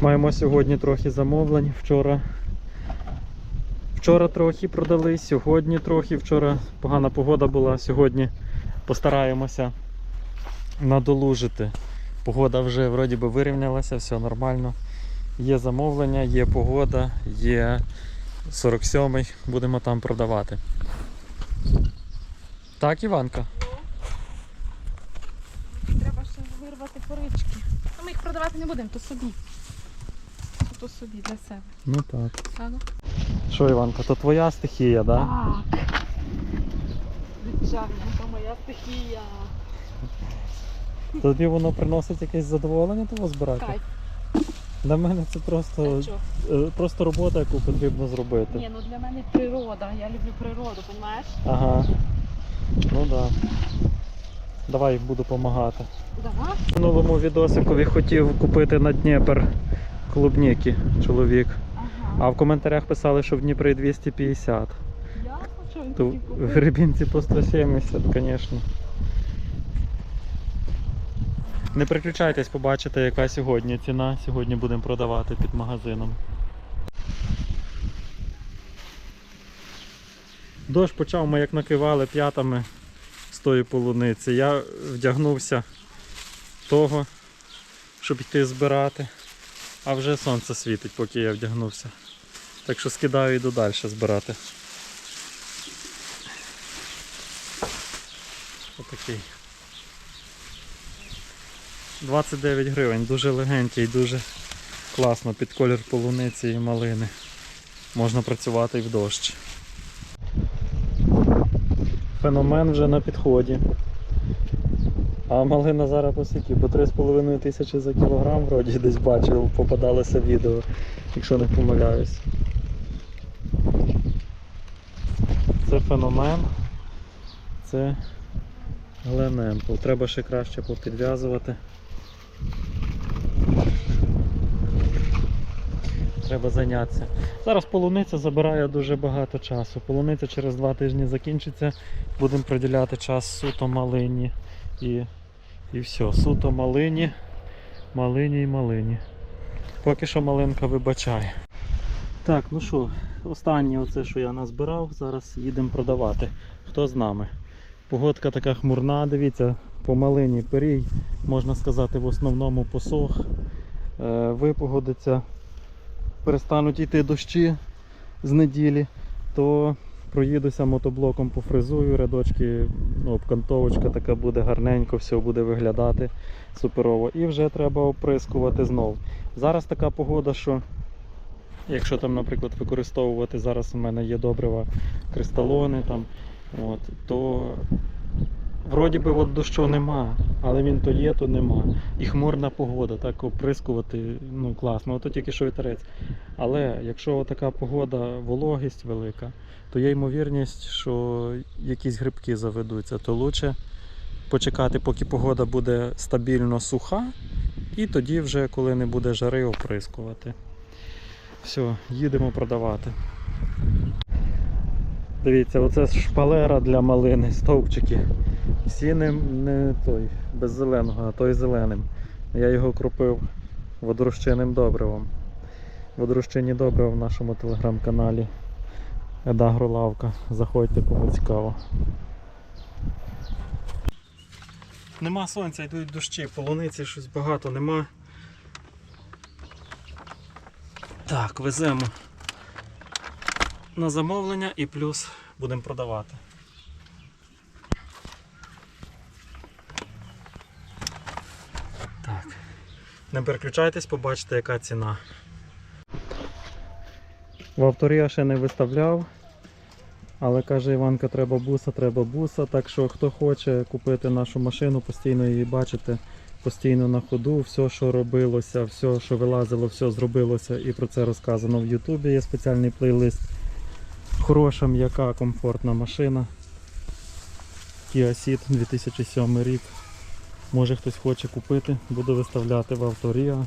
Маємо сьогодні трохи замовлень. Вчора. Вчора трохи продали, сьогодні трохи. Вчора погана погода була, сьогодні постараємося надолужити. Погода вже вроді би вирівнялася, все нормально. Є замовлення, є погода, є 47-й, будемо там продавати. Так, Іванка? Треба ще вирвати порички. Ми їх продавати не будемо, то собі. То собі для себе. Ну так. Правда? Що, Іванка, то твоя стихія, так? Да? Так. Звичайно, то моя стихія. Тобі воно приносить якесь задоволення того збирати? Кайф. Для мене це просто, е, просто робота, яку потрібно зробити. Ні, ну для мене природа. Я люблю природу, розумієш? Ага. Ну так. Да. Давай буду допомагати. Давай. В минулому відосикові хотів купити на Дніпр клубніки чоловік. А в коментарях писали, що в Дніпрі 250. Я То в. Гребінці по 170, звісно. Не переключайтесь, побачите, яка сьогодні ціна. Сьогодні будемо продавати під магазином. Дощ почав, ми як накивали п'ятами з тої полуниці. Я вдягнувся того, щоб йти збирати. А вже сонце світить, поки я вдягнувся. Так що скидаю і йду далі збирати. Отакий. 29 гривень, дуже легенький, дуже класно під колір полуниці і малини. Можна працювати і в дощ. Феномен вже на підході. А малина зараз по скільки? По 3,5 тисячі за кілограм вроді десь бачив, попадалося відео, якщо не помиляюсь. Це феномен. Це Гленемпл. Треба ще краще попідв'язувати. Треба зайнятися. Зараз полуниця забирає дуже багато часу. Полуниця через два тижні закінчиться. Будемо приділяти час суто малині. І, і все. Суто малині, малині і малині. Поки що малинка вибачає. Так, ну що, останнє оце, що я назбирав, зараз їдемо продавати. Хто з нами? Погодка така хмурна, дивіться, по малині перій, можна сказати, в основному посох. Е, випогодиться, перестануть йти дощі з неділі, то проїдуся мотоблоком пофризую, рядочки, ну, обкантовочка така буде гарненько, все буде виглядати суперово. І вже треба оприскувати знов. Зараз така погода, що якщо там, наприклад, використовувати, зараз у мене є добрива кристалони, там, от, то вроді би от дощу нема, але він то є, то нема. І хмурна погода, так оприскувати ну, класно, ото тільки що вітерець. Але якщо така погода, вологість велика, то є ймовірність, що якісь грибки заведуться, то краще почекати, поки погода буде стабільно суха, і тоді вже, коли не буде жари, оприскувати. Все, їдемо продавати. Дивіться, оце шпалера для малини, стовпчики. Всі не, не той, без зеленого, а той зеленим. Я його кропив водорозчинним добривом. Водорозчинні добрива в нашому телеграм-каналі Едагролавка. Заходьте, кому цікаво. Нема сонця, йдуть дощі, полуниці щось багато нема. Так, веземо на замовлення і плюс будемо продавати. Так. Не переключайтесь, побачите, яка ціна. В авторі я ще не виставляв. Але каже Іванка, треба буса, треба буса. Так що хто хоче купити нашу машину, постійно її бачите, постійно на ходу, все, що робилося, все, що вилазило, все зробилося і про це розказано в Ютубі. Є спеціальний плейлист. Хороша, м'яка, комфортна машина. Kia Ceed 2007 рік. Може хтось хоче купити, буду виставляти в авторія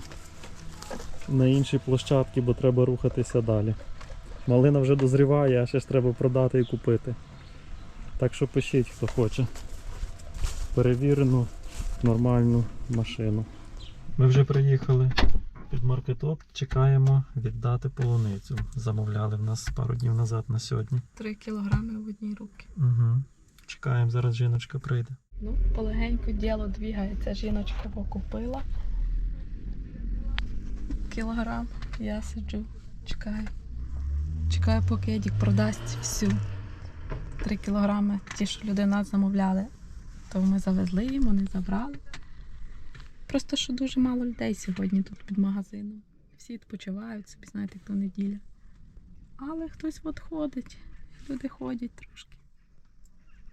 на інші площадки, бо треба рухатися далі. Малина вже дозріває, а ще ж треба продати і купити. Так що пишіть, хто хоче. Перевірену, нормальну машину. Ми вже приїхали Під маркетот чекаємо віддати полуницю. Замовляли в нас пару днів назад на сьогодні. Три кілограми в одній руці. Угу. Чекаємо, зараз жіночка прийде. Ну, полегенько діло двігається. Жіночка його купила. Кілограм. Я сиджу, чекаю. Чекаю, поки Едік продасть всю. Три кілограми, ті, що люди нас замовляли. То ми завезли їм, вони забрали. Просто що дуже мало людей сьогодні тут під магазином. Всі відпочивають собі, знаєте, як то неділя. Але хтось от ходить. Люди ходять трошки.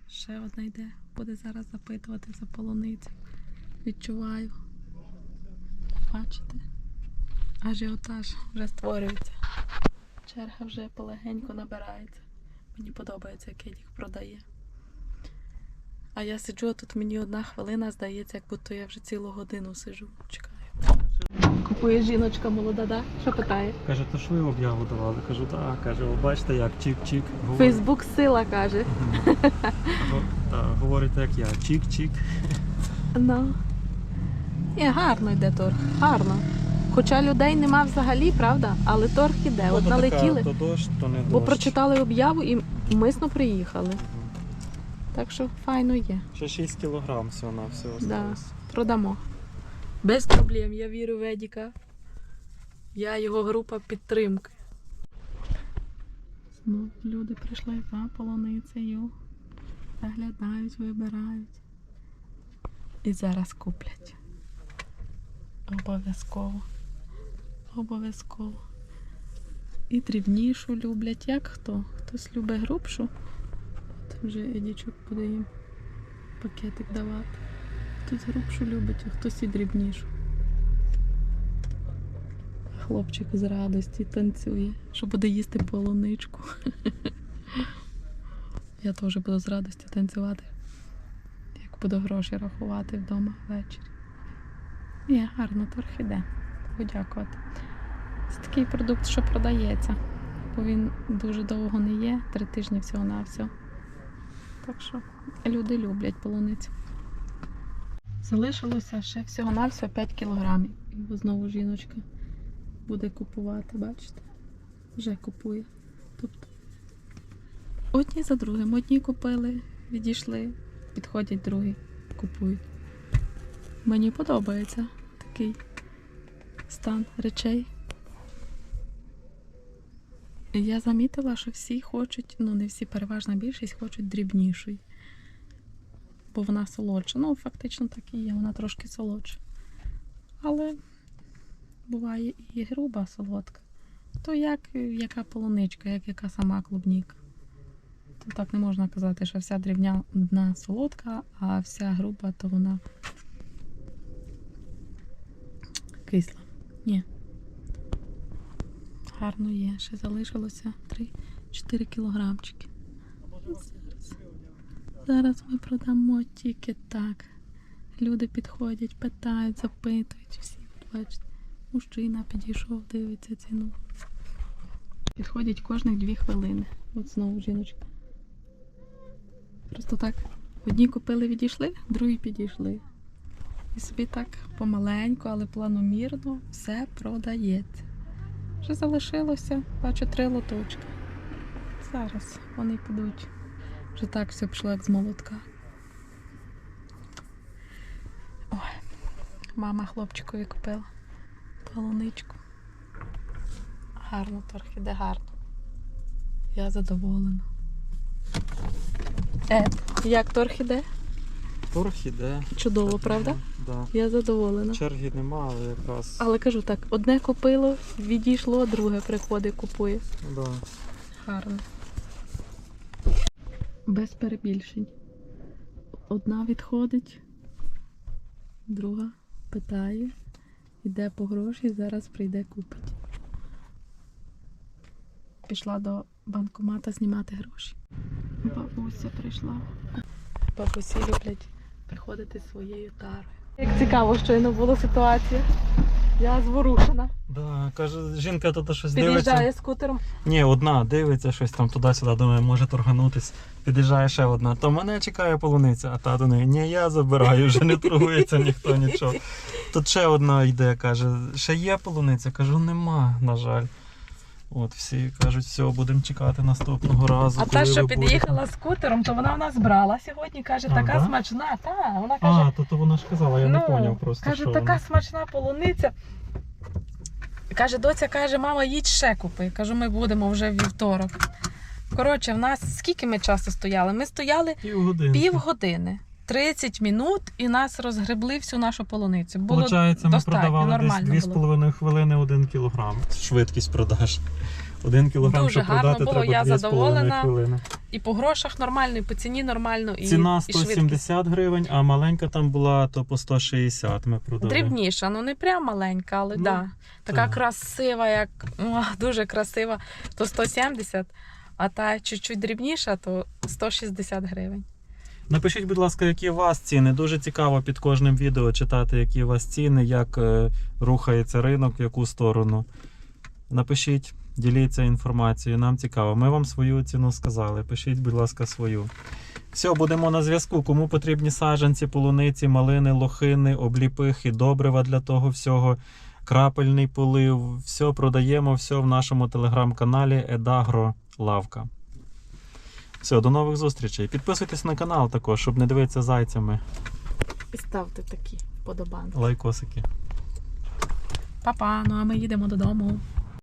Ще одна йде. Буде зараз запитувати за полуницю. Відчуваю. Бачите? Ажіотаж вже створюється. Черга вже полегенько набирається. Мені подобається, як Едік продає. А я сиджу, а тут мені одна хвилина здається, як будто я вже цілу годину сиджу. Чекаю. Купує жіночка молода, да? Що питає? Каже, то що ви об'яву давали? Кажу, так, каже, о, бачите як, чик-чик. Фейсбук сила каже. Говорите як я. Чик-чик. Ну. Є, гарно йде торг. Гарно. Хоча людей нема взагалі, правда? Але торг іде. От то така, налетіли, То дощ, то не дощ. бо прочитали об'яву і мисно приїхали. Так що файно є. Ще 6 кілограм всього на всього Да. Продамо. Без проблем. Я вірю в Едіка. Я його група підтримки. Знов люди прийшли за полуницею. Заглядають, вибирають. І зараз куплять. Обов'язково. Обов'язково. І дрібнішу люблять. Як хто? Хтось любить грубшу. От вже Едічок буде їм пакетик давати. Хтось грубшу любить, а хтось і дрібнішу. Хлопчик з радості танцює, що буде їсти полуничку. Я теж буду з радості танцювати, як буду гроші рахувати вдома ввечері. Ні, гарно торг іде. Подякувати. Це такий продукт, що продається, бо він дуже довго не є, три тижні всього на все. Так що люди люблять полуницю. Залишилося ще всього-навсього 5 кілограмів. Знову жіночка буде купувати, бачите? Вже купує. Тобто одні за другим. Одні купили, відійшли, підходять другі, купують. Мені подобається такий стан речей. Я замітила, що всі хочуть, ну не всі, переважна більшість хочуть дрібнішої бо вона солодша. Ну, фактично так і є, вона трошки солодша. Але буває і груба солодка. То як яка полуничка, як яка сама клубніка. То так не можна казати, що вся дрібня солодка, а вся груба, то вона кисла. Ні. Гарно є. Ще залишилося 3-4 кілограмчики. Зараз. Зараз ми продамо тільки так. Люди підходять, питають, запитують. Всі, бачите, мужчина підійшов, дивиться ціну. Підходять кожних дві хвилини. От знову жіночка. Просто так. Одні купили, відійшли, другі підійшли. І собі так помаленьку, але планомірно все продається. Вже залишилося, бачу, три лоточки. Зараз вони підуть. Вже так все пішло як з молотка. Ой, мама хлопчикові купила полуничку. Гарно торг іде гарно. Я задоволена. Е, як торг іде? Торг іде. Чудово, правда? Да. Я задоволена. Черги нема, але якраз. Але кажу так, одне купило, відійшло, друге приходить, купує. Да. Гарно. Без перебільшень. Одна відходить, друга питає, йде по гроші, зараз прийде купить. Пішла до банкомата знімати гроші. Бабуся прийшла. Бабусі люблять приходити своєю тарою. Як цікаво, щойно була ситуація. Я зворушена. Да, каже, жінка тут щось Під'їжджає дивиться. скутером. Ні, одна дивиться щось там туди-сюди, думає, може торганутись. Під'їжджає ще одна. То мене чекає полуниця, а та до неї, ні, я забираю, вже не торгується ніхто нічого. Тут ще одна йде, каже, ще є полуниця? Кажу, нема, на жаль. От всі кажуть, все, будемо чекати наступного разу. А коли та, ви що будете. під'їхала скутером, то вона в нас брала сьогодні. Каже, А, така да? смачна. Та, вона каже, А, то, то вона ж казала, я не ну, поняв просто. Каже, що така вона. смачна полуниця. Каже, доця каже, мама, їдь ще купи. Кажу, ми будемо вже в вівторок. Коротше, в нас скільки ми часу стояли? Ми стояли Півгодини. півгодини, 30 минут і нас розгребли всю нашу полуницю. Було Получається, ми достатньо, продавали десь нормально 2,5 хвилини 1 кілограм. Швидкість продаж. 1 кілограм, Дуже щоб гарно продати, було, треба я задоволена. хвилини. і по грошах нормально, і по ціні нормально, і, Ціна і швидкість. 170 гривень, а маленька там була то по 160 ми продали. Дрібніша, ну не прям маленька, але Ну, да. така так. красива, як о, дуже красива, то 170, а та чуть-чуть дрібніша, то 160 гривень. Напишіть, будь ласка, які у вас ціни. Дуже цікаво під кожним відео читати, які у вас ціни, як е, рухається ринок, в яку сторону. Напишіть, діліться інформацією, нам цікаво. Ми вам свою ціну сказали. Пишіть, будь ласка, свою. Все, будемо на зв'язку. Кому потрібні саджанці, полуниці, малини, лохини, обліпихи, добрива для того всього, крапельний полив. Все продаємо, все в нашому телеграм-каналі Едагро Лавка. Все, до нових зустрічей. Підписуйтесь на канал також, щоб не дивитися зайцями. І ставте такі подобанки. Лайкосики. Па-па, ну а ми їдемо додому.